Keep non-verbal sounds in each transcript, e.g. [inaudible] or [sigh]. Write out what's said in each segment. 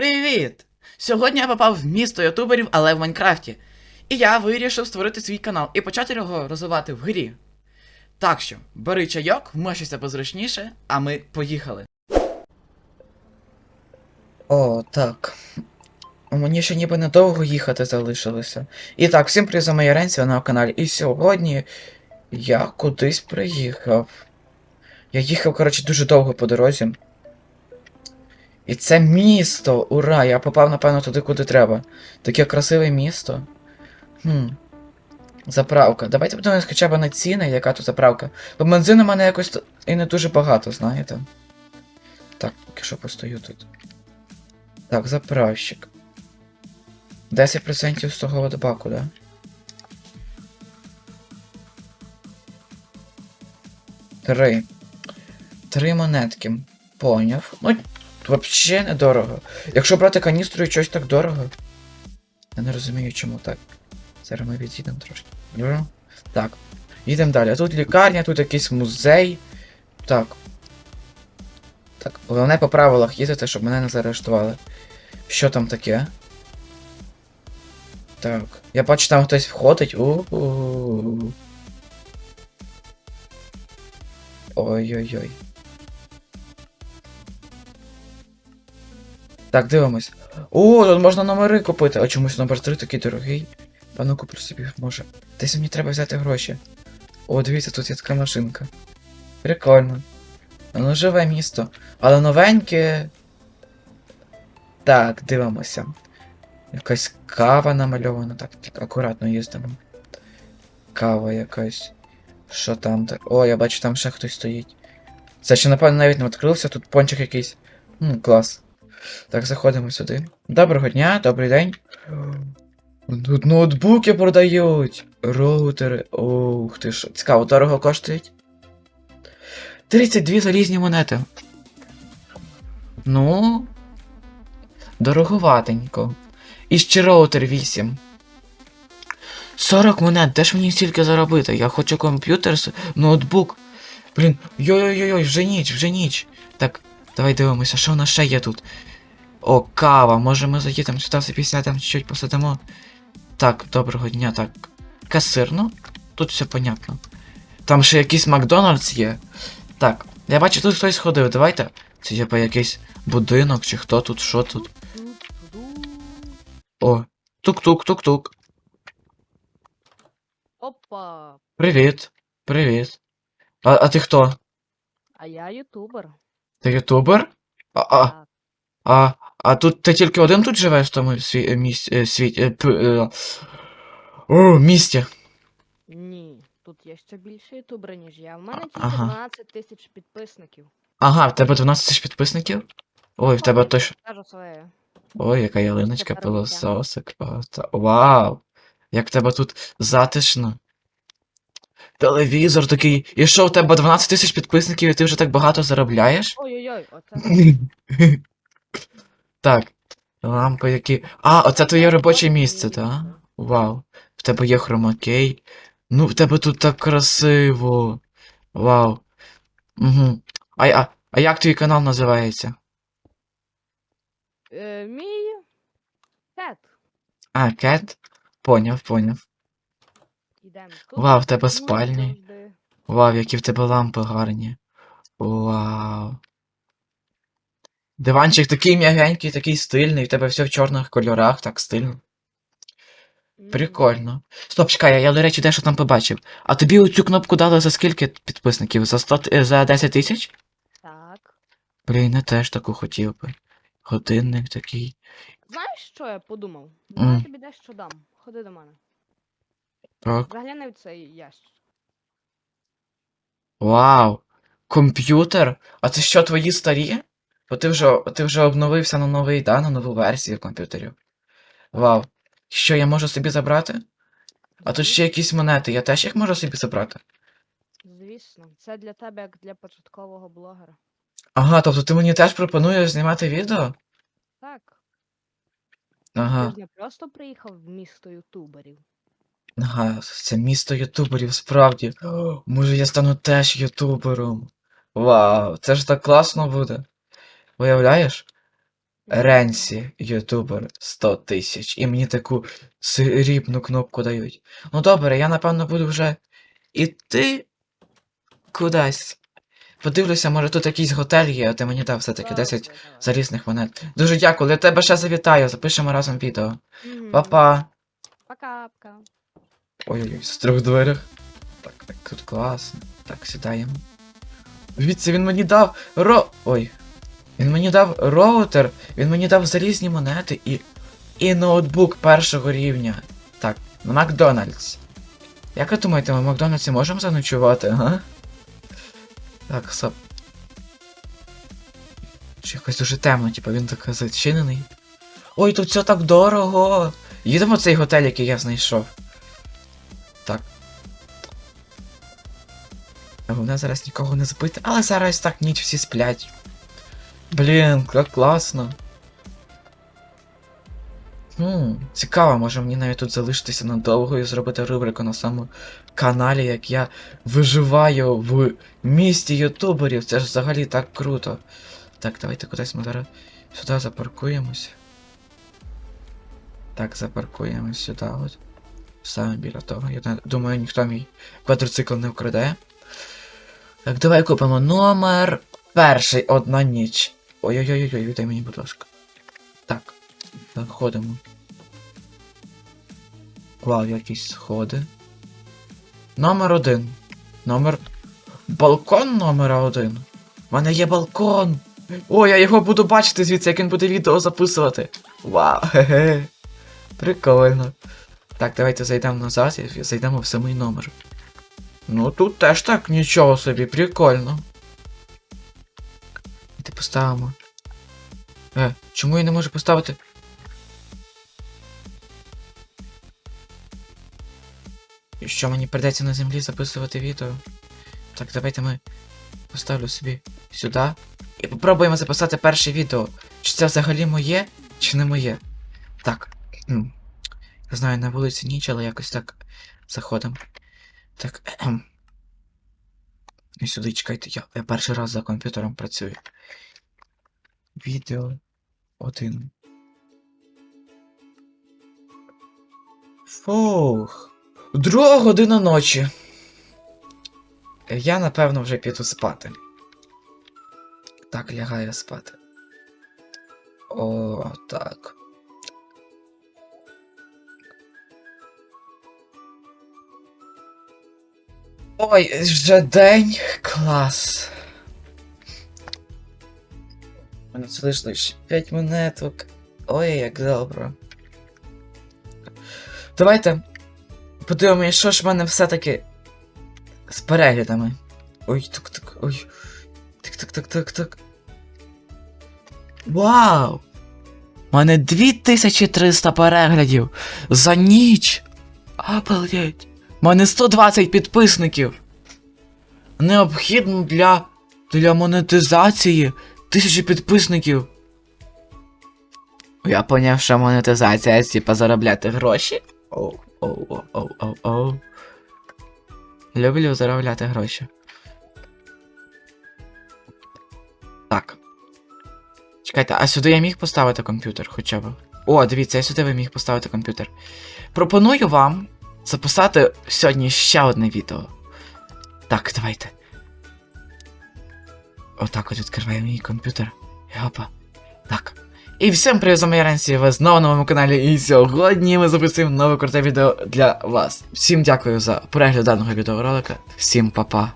Привіт! Сьогодні я попав в місто ютуберів, але в Майнкрафті. І я вирішив створити свій канал і почати його розвивати в грі. Так що, бери чайок, вмощуйся позручніше, а ми поїхали. О, так. Мені ще ніби недовго їхати залишилося. І так, всім привіт, за моя Ренція на каналі. І сьогодні я кудись приїхав. Я їхав, коротше, дуже довго по дорозі. І це місто! Ура! Я попав, напевно, туди, куди треба. Таке красиве місто. Хм. Заправка. Давайте подивимось хоча б на ціни, яка тут заправка. Бо бензину в мене якось і не дуже багато, знаєте. Так, поки що постою тут. Так, заправщик. 10% з того баку, да? Три. Три монетки. Поняв. Ну, Вообще недорого. Якщо брати каністрою щось так дорого. Я не розумію, чому так. Зараз ми відійдемо трошки. Так. Їдемо далі. Тут лікарня, тут якийсь музей. Так. Так, головне по правилах їздити, щоб мене не заарештували. Що там таке? Так. Я бачу, там хтось входить. У-у-у. Ой-ой-ой. Так, дивимось. О, тут можна номери купити. А чомусь номер 3 такий дорогий. Пану куплю собі, може. Десь мені треба взяти гроші. О, дивіться, тут є така машинка. Прикольно. Ну, живе місто. Але новеньке. Так, дивимося. Якась кава намальована, так, так акуратно їздимо. Кава якась. Що там так? О, я бачу, там ще хтось стоїть. Це ще, напевно, навіть не відкрився, тут пончик якийсь. Хм, клас. Так, заходимо сюди. Доброго дня, добрий день. Тут ноутбуки продають. Роутери. Ух ти що. Цікаво, дорого коштують? 32 залізні монети. Ну. Дороговатенько. І ще роутер 8. 40 монет, де ж мені стільки заробити? Я хочу комп'ютер, ноутбук. Блін, йой-йой-йой, вже ніч, вже ніч. Так, давай дивимося, що в нас ще є тут. О, кава. Може ми заїдемо сюди собі сядемо, чуть-чуть посидимо. Так, доброго дня, так. Касир, ну, тут все понятно. Там ще якийсь Макдональдс є. Так, я бачу, тут хтось ходив, давайте. Це типа якийсь будинок, чи хто тут, що тут. О, тук-тук, тук-тук. Опа! Привіт. Привіт. А, а ти хто? А я ютубер. Ти ютубер? А, а, а, а тут ти тільки один тут живеш в тому сві, міс, е, світі. Е, п, е, о, місті. Ні, тут є ще більше ютубер, ніж я. В мене тільки Ага. 12 тисяч підписників. Ага, в тебе 12 тисяч підписників? Ой, в тебе точно. Кажу своє. Ой, яка ялиночка, Тепер пилососик. багато. Вау! Як в тебе тут затишно. Телевізор такий. І що, в тебе 12 тисяч підписників, і ти вже так багато заробляєш? Ой-ой-ой, оце. [laughs] Так. Лампи які. А, оце твоє робоче місце, так? Вау. В тебе є хромакей. Ну, в тебе тут так красиво. Вау. Угу. А, а, а як твій канал називається? Е, мій кет. А, Кет? Поняв, поняв. Вау, в тебе спальні. Вау, які в тебе лампи гарні. Вау. Диванчик такий м'ягенький, такий стильний, в тебе все в чорних кольорах, так стильно. Прикольно. Стоп, чекай, я, до речі, дещо там побачив. А тобі оцю кнопку дали за скільки підписників? За 100, е, за 10 тисяч? Так. Блін, я теж таку хотів би. Годинник такий. Знаєш, що я подумав? Давай я тобі дещо дам. Ходи до мене. Так. Загляни в цей ящик. Вау. Комп'ютер? А це що, твої старі? Бо ти вже, ти вже обновився на новий, да, на нову версію комп'ютерів. Вау. Що, я можу собі забрати? А тут ще якісь монети, я теж їх можу собі забрати? Звісно, це для тебе як для початкового блогера. Ага, тобто ти мені теж пропонуєш знімати відео? Так. Ага. Ти ж не просто приїхав в місто ютуберів. Ага, це місто ютуберів, справді. О, може я стану теж ютубером. Вау, це ж так класно буде. Уявляєш? Ренсі, ютубер 100 тисяч. І мені таку срібну кнопку дають. Ну добре, я напевно буду вже іти кудись. Подивлюся, може тут якийсь готель є, а ти мені дав все-таки 10 залізних монет. Дуже дякую, я тебе ще завітаю, запишемо разом відео. Па-па. Пока-пока. Ой-ой-ой, в трьох дверях. Так, так, тут класно. Так, сідаємо. Дивіться, він мені дав ро. Ой. Він мені дав роутер, він мені дав залізні монети і. І ноутбук першого рівня. Так, Макдональдс. Як ви думаєте, ми в Макдональдсі можемо заночувати, га? Так, стоп. Чи якось дуже темно, типу він так зачинений. Ой, тут все так дорого. Їдемо в цей готель, який я знайшов. Головне зараз нікого не збити, але зараз так ніч всі сплять. Блін, як класно. Хм, цікаво, може мені навіть тут залишитися надовго і зробити рубрику на самому каналі, як я виживаю в місті ютуберів. Це ж взагалі так круто. Так, давайте кудись ми зараз сюди запаркуємось. Так, запаркуємось сюди от. Саме біля того. Я думаю, ніхто мій квадроцикл не вкраде. Так, давай купимо номер перший одна ніч. Ой-ой-ой, віддай мені, будь ласка. Так, заходимо. Вау, якісь сходи. Номер один. Номер. Балкон номера один. У мене є балкон. О, я його буду бачити звідси, як він буде відео записувати. Вау, хе-хе. Прикольно. Так, давайте зайдемо назад і зайдемо в самий номер. Ну тут теж так нічого собі, прикольно. Давайте поставимо. Е, чому я не можу поставити? І що мені придеться на землі записувати відео? Так, давайте ми поставлю собі сюди. І попробуємо записати перше відео. Чи це взагалі моє, чи не моє. Так. Я знаю, на вулиці ніч, але якось так заходимо. Так. кхем. І сюди чекайте, я, я перший раз за комп'ютером працюю. Відео один. Фух. Друга година ночі. Я напевно вже піду спати. Так, лягаю спати. О, так. Ой, вже день. Клас. У мене залишилось лише 5 монеток. Ой, як добре. Давайте подивимось, що ж в мене все-таки з переглядами. Ой, так, так, ой. Так, так, так, так, так. Вау! У мене 2300 переглядів за ніч. Обалдеть. У мене 120 підписників. Необхідно для. для монетизації тисячі підписників. Я поняв, що монетизація типа заробляти гроші. Оу, оу, оу, оу, оу, оу. Люблю заробляти гроші. Так. Чекайте, а сюди я міг поставити комп'ютер хоча б. О, дивіться, я сюди би міг поставити комп'ютер. Пропоную вам записати сьогодні ще одне відео. Так, давайте. Отак от відкриваю мій комп'ютер. І Опа. Так. І всім привіт, з вами Ренсі, ви знову на моєму каналі, і сьогодні ми записуємо нове круте відео для вас. Всім дякую за перегляд даного відеоролика. Всім па-па.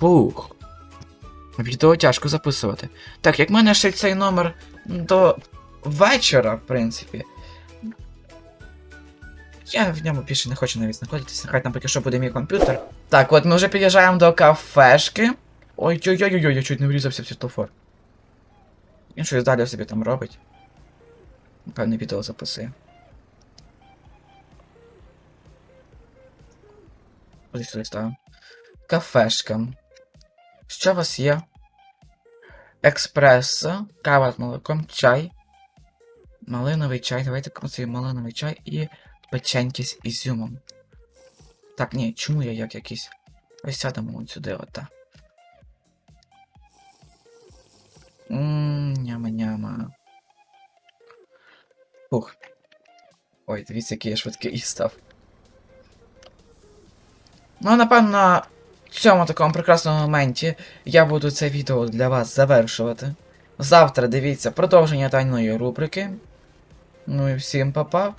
Фух. Відео тяжко записувати. Так, як в мене ще цей номер до вечора, в принципі. Я в ньому більше не хочу навіть знаходитися, хай там поки що буде мій комп'ютер. Так, от ми вже під'їжджаємо до кафешки. Ой-ой-ой-ой, я чуть не врізався в світлофор. Він щось далі собі там робить. Певне відео записує. Куди сюди ставимо? Кафешка. Що у вас є? Експресо, кава з молоком, чай. Малиновий чай. Давайте малиновий чай і печеньки з ізюмом. Так, ні, чому я як якийсь? Ось сядемо от сюди, ота. Ммм, няма-няма. Фух. Ой, дивіться, який я швидкий став. Ну, напевно, в цьому такому прекрасному моменті я буду це відео для вас завершувати. Завтра дивіться продовження тайної рубрики. Ну і всім па-па.